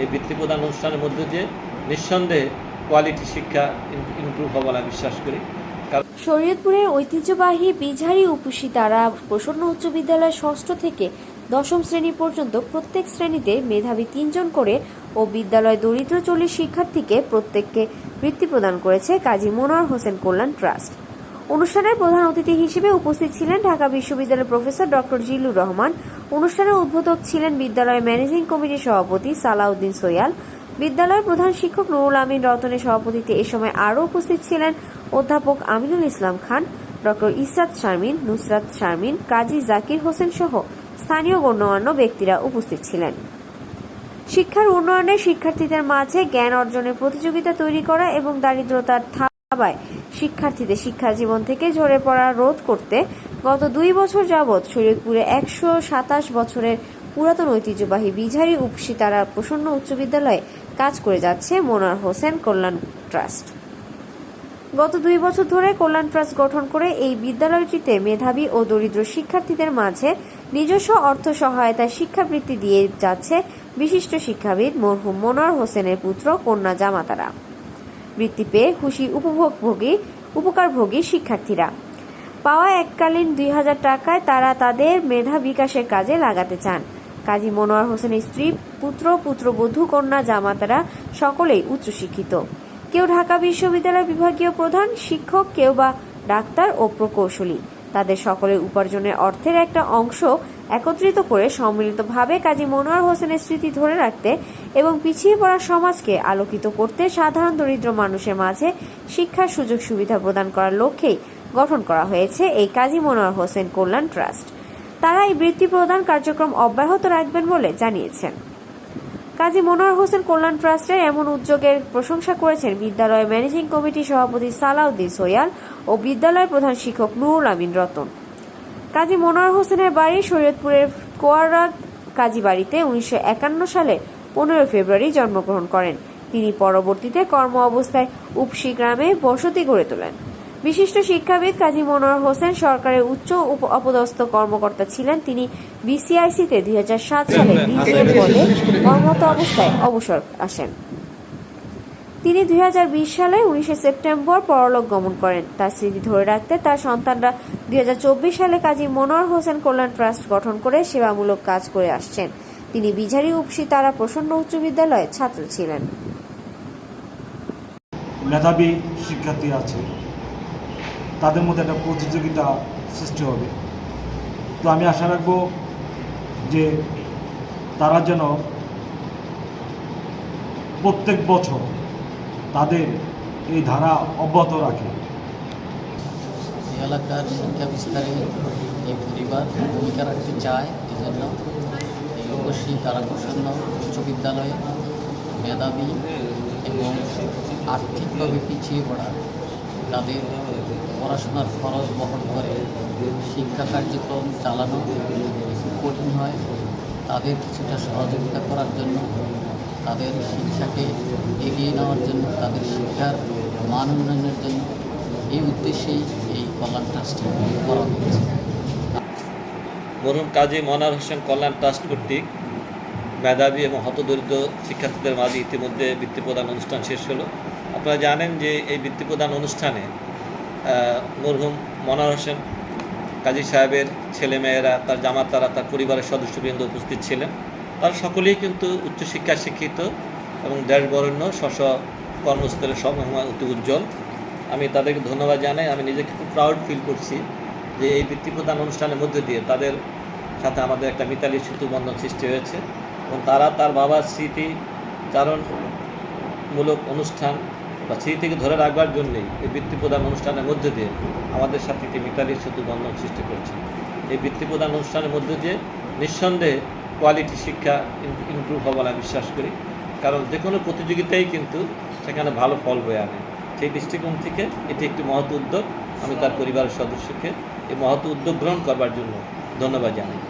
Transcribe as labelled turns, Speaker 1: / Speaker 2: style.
Speaker 1: এই বৃত্তি প্রদান অনুষ্ঠানের মধ্য দিয়ে নিঃসন্দেহে কোয়ালিটি শিক্ষা ইমপ্রুভ হবে আমি বিশ্বাস করি।
Speaker 2: শরীয়তপুরের ঐতিহ্যবাহী বিঝারি উপসিতারা প্রসন্ন উচ্চ বিদ্যালয় ষষ্ঠ থেকে দশম শ্রেণি পর্যন্ত প্রত্যেক শ্রেণীতে মেধাবী তিনজন করে ও বিদ্যালয় দরিদ্র চল্লিশ শিক্ষার্থীকে প্রত্যেককে বৃত্তি প্রদান করেছে কাজী মনোয়ার হোসেন কল্যাণ ট্রাস্ট। অনুষ্ঠানের প্রধান অতিথি হিসেবে উপস্থিত ছিলেন ঢাকা বিশ্ববিদ্যালয়ের প্রফেসর ডক্টর জিলুর রহমান। অনুষ্ঠানের উদ্বোধক ছিলেন বিদ্যালয়ের ম্যানেজিং কমিটির সভাপতি সালাউদ্দিন সোয়াল। বিদ্যালয়ের প্রধান শিক্ষক নুরুল আমিন রতনের সভাপতিত্বে এ সময় আরও উপস্থিত ছিলেন অধ্যাপক আমিনুল ইসলাম খান ডক্টর ইসরাত শারমিন, নুসরাত শারমিন, কাজী জাকির হোসেন সহ স্থানীয় গণ্যমান্য ব্যক্তিরা উপস্থিত ছিলেন। শিক্ষার উন্নয়নে শিক্ষার্থীদের মাঝে জ্ঞান অর্জনের প্রতিযোগিতা তৈরি করা এবং দারিদ্রতার থাবায় শিক্ষার্থীদের শিক্ষা জীবন থেকে ঝরে পড়া রোধ করতে গত দুই বছর যাবৎ শরীয়তপুরে একশো সাতাশ বছরের পুরাতন ঐতিহ্যবাহী বিঝারি উপসিতারা প্রসন্ন উচ্চ বিদ্যালয়ে কাজ করে যাচ্ছে মোনার হোসেন কল্যাণ ট্রাস্ট। গত দুই বছর ধরে কল্যাণ ট্রাস্ট গঠন করে এই বিদ্যালয়টিতে মেধাবী ও দরিদ্র শিক্ষার্থীদের মাঝে নিজস্ব অর্থ সহায়তায় শিক্ষাবৃত্তি দিয়ে যাচ্ছে বিশিষ্ট শিক্ষাবিদ মরহুম মনোয়ার হোসেনের পুত্র কন্যা জামাতারা। বৃত্তি পেয়ে খুশি উপভোগভোগী, উপকারভোগী শিক্ষার্থীরা। পাওয়া এককালীন দুই হাজার টাকায় তারা তাদের মেধা বিকাশের কাজে লাগাতে চান। কাজী মনোয়ার হোসেনের স্ত্রী, পুত্র পুত্র পুত্রবধূ, কন্যা, জামাতারা সকলেই উচ্চশিক্ষিত। কেউ ঢাকা বিশ্ববিদ্যালয় বিভাগীয় প্রধান, শিক্ষক, কেউ বা ডাক্তার ও প্রকৌশলী। তাদের সকলের উপার্জনের অর্থের একটা অংশ একত্রিত করে সম্মিলিতভাবে কাজী মনোয়ার হোসেনের স্মৃতি ধরে রাখতে এবং পিছিয়ে পড়া সমাজকে আলোকিত করতে সাধারণ দরিদ্র মানুষের মাঝে শিক্ষার সুযোগ সুবিধা প্রদান করার লক্ষ্যেই গঠন করা হয়েছে এই কাজী মনোয়ার হোসেন কল্যাণ ট্রাস্ট। তারা এই বৃত্তি প্রদান কার্যক্রম অব্যাহত রাখবেন বলে জানিয়েছেন। কাজী মনোয়ার হোসেন কল্যাণ ট্রাস্টের এমন উদ্যোগের প্রশংসা করেছেন বিদ্যালয়ের ম্যানেজিং কমিটির সভাপতি সালাউদ্দিন সোয়াল ও বিদ্যালয়ের প্রধান শিক্ষক নুরুল আমিন রতন। কাজী মনোয়ার হোসেনের বাড়ি শরীয়তপুরের কোয়ারাগ কাজী বাড়িতে উনিশশো একান্ন সালে পনেরো ফেব্রুয়ারি জন্মগ্রহণ করেন। তিনি পরবর্তীতে কর্ম অবস্থায় উপসি গ্রামে বসতি গড়ে তোলেন। বিশিষ্ট শিক্ষাবিদ কাজী মনোয়ার হোসেন সরকারের উচ্চ উপ- অপদস্থ কর্মকর্তা ছিলেন। তিনি বিসিআইসিতে দুই হাজার সাত সালে ডিজিএম পদে কর্মরত অবস্থায় অবসর আসেন। তিনি দুই হাজার বিশ সালে উনিশে সেপ্টেম্বর পরলোক গমন করেন। তার স্মৃতি ধরে রাখতে তার সন্তানরা দুই হাজার চব্বিশ সালে কাজী মনোয়ার হোসেন কল্যাণ ট্রাস্ট গঠন করে সেবামূলক কাজ করে আসছেন। তিনি বিঝারি উপসি তারা প্রসন্ন উচ্চ বিদ্যালয়ের ছাত্র ছিলেন।
Speaker 3: মেধাবী শিক্ষার্থী আছে। তাদের মধ্যে একটা প্রতিযোগিতা সৃষ্টি হবে। তো আমি আশা রাখব যে তারা যেন প্রত্যেক বছর তাদের এই ধারা অব্যাহত রাখে।
Speaker 4: এলাকার শিক্ষা বিস্তারে এই পরিবার ভূমিকা রাখতে চায় এই জন্য এই অবশ্যই তারা প্রসন্ন উচ্চ বিদ্যালয়ে মেধাবী এবং আর্থিকভাবে পিছিয়ে পড়া তাদের পড়াশোনার খরচ বহন করে শিক্ষা কার্যক্রম চালানো কঠিন হয়। তাদের কিছুটা সহযোগিতা করার জন্য, তাদের শিক্ষাকে এগিয়ে নেওয়ার জন্য, তাদের শিক্ষার মান উন্নয়নের জন্য এই উদ্দেশ্যেই এই কল্যাণ ট্রাস্টটি করা হয়েছে।
Speaker 1: মরহুম কাজী মনার হোসেন কল্যাণ ট্রাস্ট কর্তৃক মেধাবী এবং হতদরিদ্র শিক্ষার্থীদের মাঝে ইতিমধ্যে বৃত্তি প্রদান অনুষ্ঠান শেষ হলো। আপনারা জানেন যে এই বৃত্তি প্রদান অনুষ্ঠানে মরহুম মনার হোসেন, কাজী সাহেবের ছেলেমেয়েরা, তার জামাতারা, তার পরিবারের সদস্যবৃন্দ উপস্থিত ছিলেন। তারা সকলেই কিন্তু উচ্চশিক্ষায় শিক্ষিত এবং দেশ বরেণ্য স্ব স্ব কর্মস্থলের সময় অতি উজ্জ্বল। আমি তাদেরকে ধন্যবাদ জানাই। আমি নিজেকে খুব প্রাউড ফিল করছি যে এই বৃত্তি প্রদান অনুষ্ঠানের মধ্যে দিয়ে তাদের সাথে আমাদের একটা মিতালি সেতু বন্ধন সৃষ্টি হয়েছে এবং তারা তার বাবার স্মৃতি চারণমূলক অনুষ্ঠান বা স্মৃতিকে ধরে রাখবার জন্যেই এই বৃত্তি প্রদান অনুষ্ঠানের মধ্যে দিয়ে আমাদের সাথে একটি মিতালি সেতু বন্ধন সৃষ্টি করছে এই বৃত্তি প্রদান অনুষ্ঠানের মধ্যে দিয়ে নিঃসন্দেহে কোয়ালিটি শিক্ষা ইমপ্রুভ হবে আমি বিশ্বাস করি। কারণ যে কোনো প্রতিযোগিতাই কিন্তু সেখানে ভালো ফল বয়ে আনে। সেই দৃষ্টিকোণ থেকে এটি একটি মহৎ উদ্যোগ। আমি তার পরিবারের সদস্যকে এই মহৎ উদ্যোগ গ্রহণ করবার জন্য ধন্যবাদ জানাই।